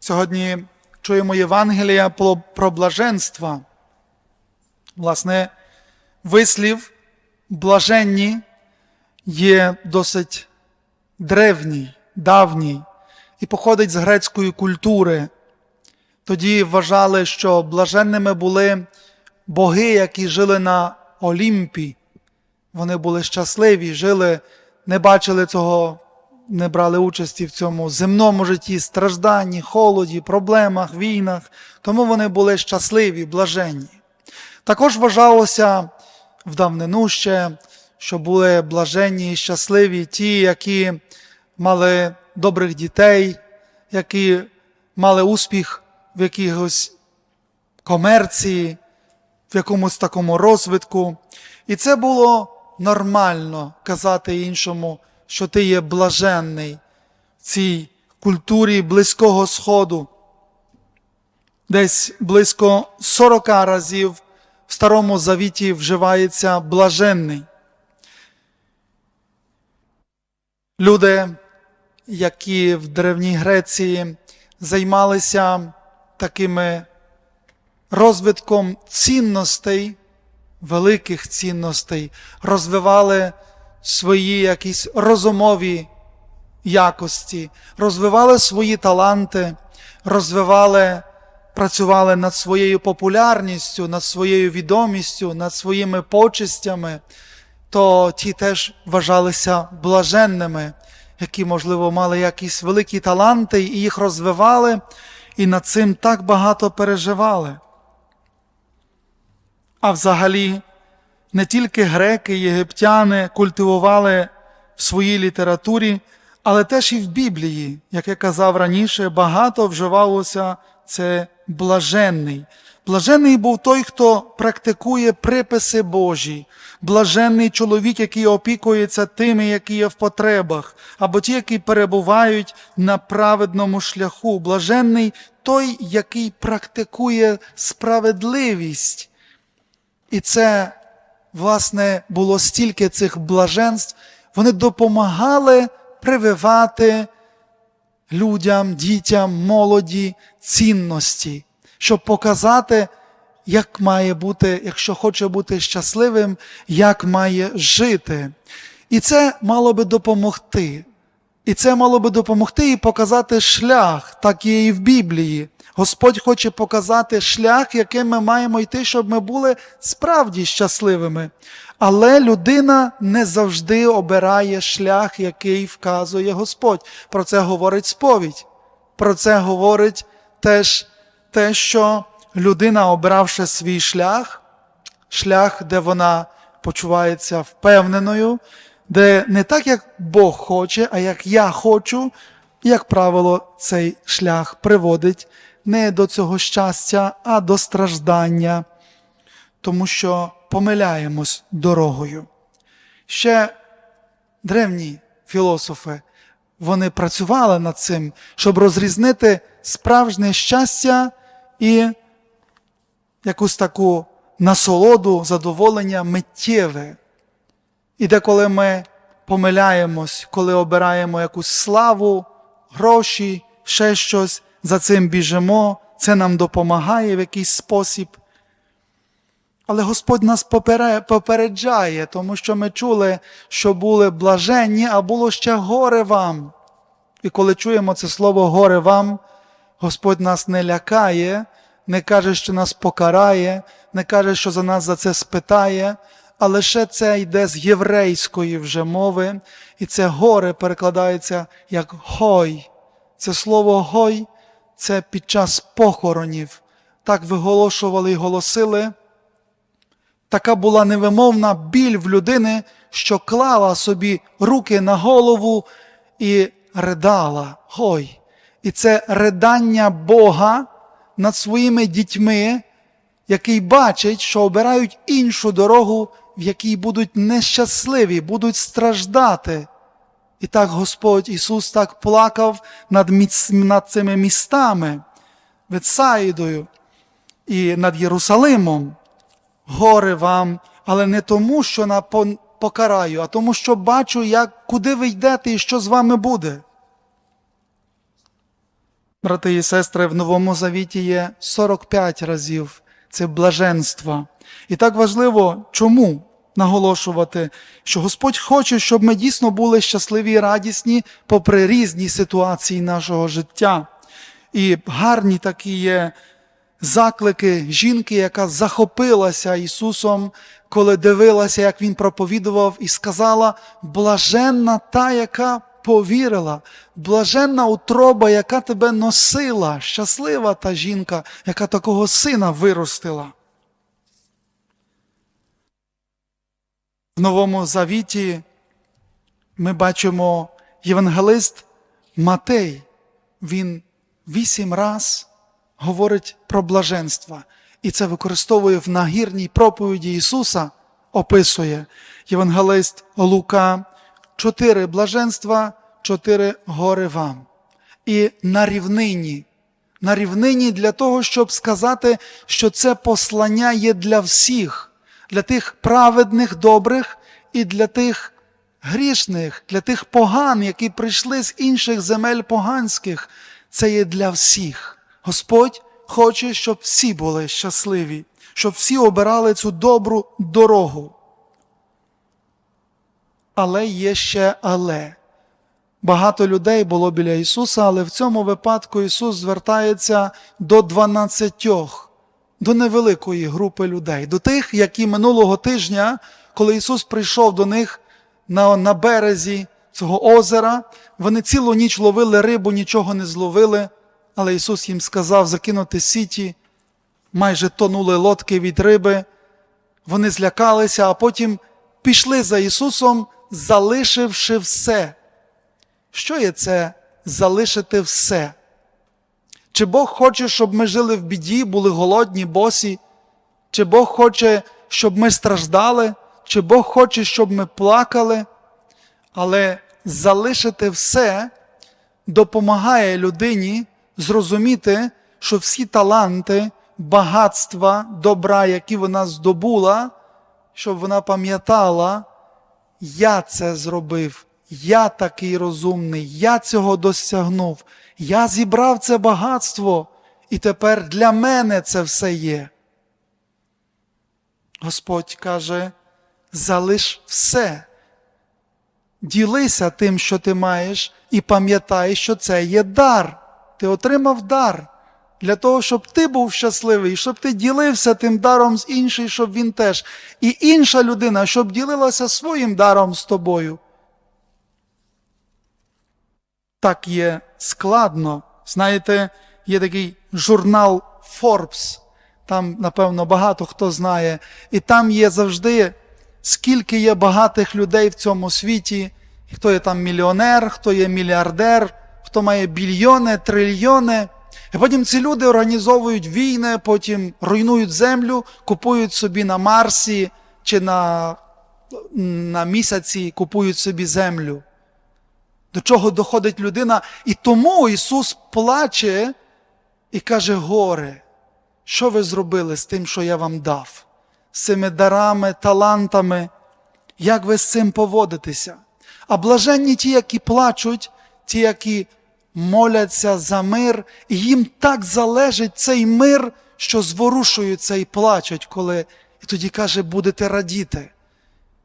Сьогодні чуємо Євангелія про, про блаженства. Власне, вислів блаженні є досить древній, давній і походить з грецької культури. Тоді вважали, що блаженними були боги, які жили на Олімпі. Вони були щасливі, жили, не бачили цього, не брали участі в цьому земному житті, стражданні, холоді, проблемах, війнах. Тому вони були щасливі, блаженні. Також вважалося в давнину ще, що були блаженні і щасливі ті, які мали добрих дітей, які мали успіх в якихось комерції, в якомусь такому розвитку. І це було нормально казати іншому, що ти є блаженний в цій культурі Близького Сходу. Десь близько 40 разів в Старому Завіті вживається блаженний. Люди, які в Древній Греції займалися такими розвитком цінностей, великих цінностей, розвивали свої якісь розумові якості, розвивали свої таланти, розвивали, працювали над своєю популярністю, над своєю відомістю, над своїми почестями, то ті теж вважалися блаженними, які, можливо, мали якісь великі таланти і їх розвивали, і над цим так багато переживали. А взагалі, не тільки греки, єгиптяни культивували в своїй літературі, але теж і в Біблії, як я казав раніше, багато вживалося це блаженний. Блаженний був той, хто практикує приписи Божі, блаженний чоловік, який опікується тими, які є в потребах, або ті, які перебувають на праведному шляху. Блаженний той, який практикує справедливість. І це, власне, було стільки цих блаженств, вони допомагали прививати людям, дітям, молоді цінності, щоб показати, як має бути, якщо хоче бути щасливим, як має жити. І це мало би допомогти. І це мало би допомогти і показати шлях, так є і в Біблії. Господь хоче показати шлях, яким ми маємо йти, щоб ми були справді щасливими. Але людина не завжди обирає шлях, який вказує Господь. Про це говорить сповідь. Про це говорить теж те, що людина, обравши свій шлях, шлях, де вона почувається впевненою, де не так, як Бог хоче, а як я хочу, як правило, цей шлях приводить не до цього щастя, а до страждання, тому що помиляємось дорогою. Ще древні філософи, вони працювали над цим, щоб розрізнити справжнє щастя і якусь таку насолоду, задоволення миттєве. І деколи ми помиляємось, коли обираємо якусь славу, гроші, ще щось, за цим біжимо, це нам допомагає в якийсь спосіб. Але Господь нас попереджає, тому що ми чули, що були блаженні, а було ще горе вам. І коли чуємо це слово горе вам, Господь нас не лякає, не каже, що нас покарає, не каже, що за нас за це спитає, а лише це йде з єврейської вже мови, і це горе перекладається як гой. Це слово гой це під час похоронів. Так виголошували і голосили. Така була невимовна біль в людини, що клала собі руки на голову і ридала. Гой. І це ридання Бога над своїми дітьми, який бачить, що обирають іншу дорогу, в якій будуть нещасливі, будуть страждати. І так Господь Ісус так плакав над, над цими містами, Ветсаїдою і над Єрусалимом. Горе вам, але не тому, що на покараю, а тому, що бачу, як, куди ви йдете і що з вами буде. Брати і сестри, в Новому Завіті є 45 разів це блаженство. І так важливо, чому наголошувати, що Господь хоче, щоб ми дійсно були щасливі і радісні попри різні ситуації нашого життя. І гарні такі є заклики жінки, яка захопилася Ісусом, коли дивилася, як Він проповідував, і сказала: блаженна та, яка повірила, блаженна утроба, яка тебе носила, щаслива та жінка, яка такого сина виростила. В Новому Завіті ми бачимо євангелист Матей. Він вісім раз говорить про блаженство. І це використовує в нагірній проповіді Ісуса, описує євангелист Лука, чотири блаженства, чотири гори вам. І на рівнині, на рівнині для того, щоб сказати, що це послання є для всіх, для тих праведних, добрих і для тих грішних, для тих поган, які прийшли з інших земель поганських. Це є для всіх. Господь хоче, щоб всі були щасливі, щоб всі обирали цю добру дорогу. Але є ще але. Багато людей було біля Ісуса, але в цьому випадку Ісус звертається до дванадцятьох, до невеликої групи людей, до тих, які минулого тижня, коли Ісус прийшов до них на, на березі цього озера, вони цілу ніч ловили рибу, нічого не зловили, але Ісус їм сказав закинути сіті, майже тонули лодки від риби, вони злякалися, а потім пішли за Ісусом, залишивши все. Що є це залишити все? Чи Бог хоче, щоб ми жили в біді, були голодні, босі? Чи Бог хоче, щоб ми страждали? Чи Бог хоче, щоб ми плакали? Але залишити все допомагає людині зрозуміти, що всі таланти, багатства, добра, які вона здобула, щоб вона пам'ятала, я це зробив, я такий розумний, я цього досягнув, я зібрав це багатство, і тепер для мене це все є. Господь каже, залиш все. Ділися тим, що ти маєш, і пам'ятай, що це є дар. Ти отримав дар для того, щоб ти був щасливий, щоб ти ділився тим даром з іншим, щоб він теж. І інша людина, щоб ділилася своїм даром з тобою. Так є складно. Знаєте, є такий журнал Forbes, там, напевно, багато хто знає, і там є завжди, скільки є багатих людей в цьому світі, хто є там мільйонер, хто є мільярдер, хто має більйони, трильйони. І потім ці люди організовують війни, потім руйнують землю, купують собі на Марсі чи на, на місяці, купують собі землю. До чого доходить людина? І тому Ісус плаче і каже: горе, що ви зробили з тим, що я вам дав, з цими дарами, талантами, як ви з цим поводитеся? А блаженні ті, які плачуть, ті, які моляться за мир, і їм так залежить цей мир, що зворушуються і плачуть, коли і тоді каже, будете радіти.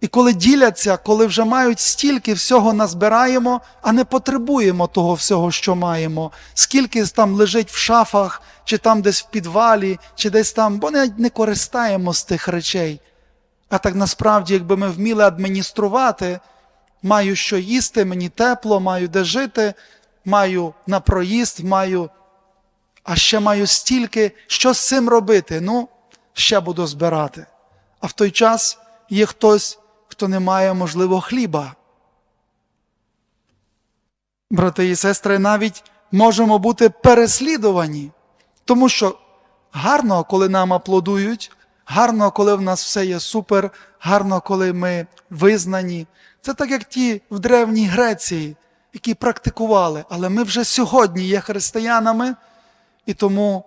І коли діляться, коли вже мають стільки всього назбираємо, а не потребуємо того всього, що маємо, скільки там лежить в шафах, чи там десь в підвалі, чи десь там, бо не, не користаємо з тих речей. А так насправді, якби ми вміли адмініструвати, маю що їсти, мені тепло, маю де жити, маю на проїзд, маю, а ще маю стільки, що з цим робити? Ну, ще буду збирати. А в той час є хтось, хто не має, можливо, хліба. Брати і сестри, навіть можемо бути переслідувані, тому що гарно, коли нам аплодують, гарно, коли в нас все є супер, гарно, коли ми визнані. Це так, як ті в Древній Греції, які практикували, але ми вже сьогодні є християнами, і тому,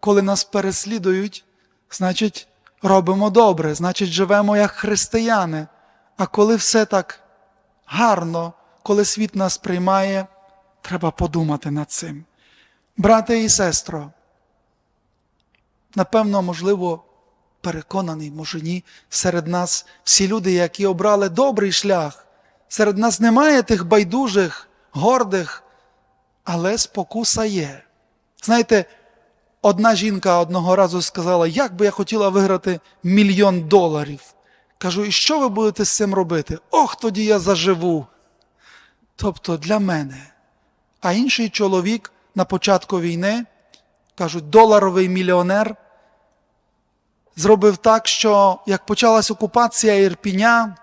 коли нас переслідують, значить, робимо добре, значить, живемо як християни. А коли все так гарно, коли світ нас приймає, треба подумати над цим. Брате і сестро, напевно, можливо, переконаний, може ні, серед нас всі люди, які обрали добрий шлях, серед нас немає тих байдужих, гордих, але спокуса є. Знаєте, одна жінка одного разу сказала, як би я хотіла виграти мільйон доларів. Кажу, і що ви будете з цим робити? Ох, тоді я заживу. Тобто для мене. А інший чоловік на початку війни, кажуть, доларовий мільйонер, зробив так, що як почалась окупація Ірпіня,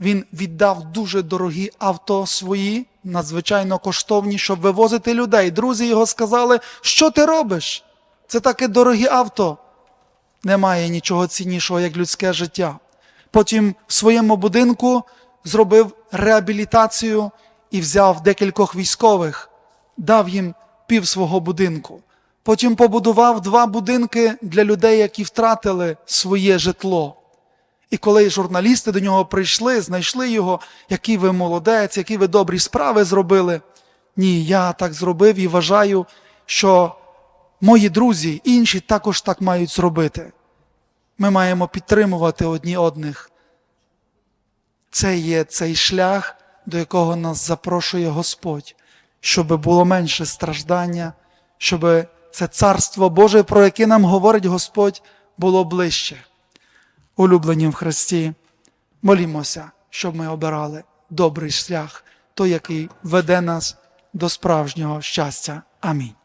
він віддав дуже дорогі авто свої, надзвичайно коштовні, щоб вивозити людей. Друзі його сказали, що ти робиш? Це таке дорогі авто. Немає нічого ціннішого, як людське життя. Потім в своєму будинку зробив реабілітацію і взяв декількох військових, дав їм пів свого будинку. Потім побудував два будинки для людей, які втратили своє житло. І коли журналісти до нього прийшли, знайшли його, який ви молодець, які ви добрі справи зробили. Ні, я так зробив і вважаю, що мої друзі, інші також так мають зробити. Ми маємо підтримувати одні одних. Це є цей шлях, до якого нас запрошує Господь, щоб було менше страждання, щоб це царство Боже, про яке нам говорить Господь, було ближче. Улюблені в Христі, молімося, щоб ми обирали добрий шлях, той, який веде нас до справжнього щастя. Амінь.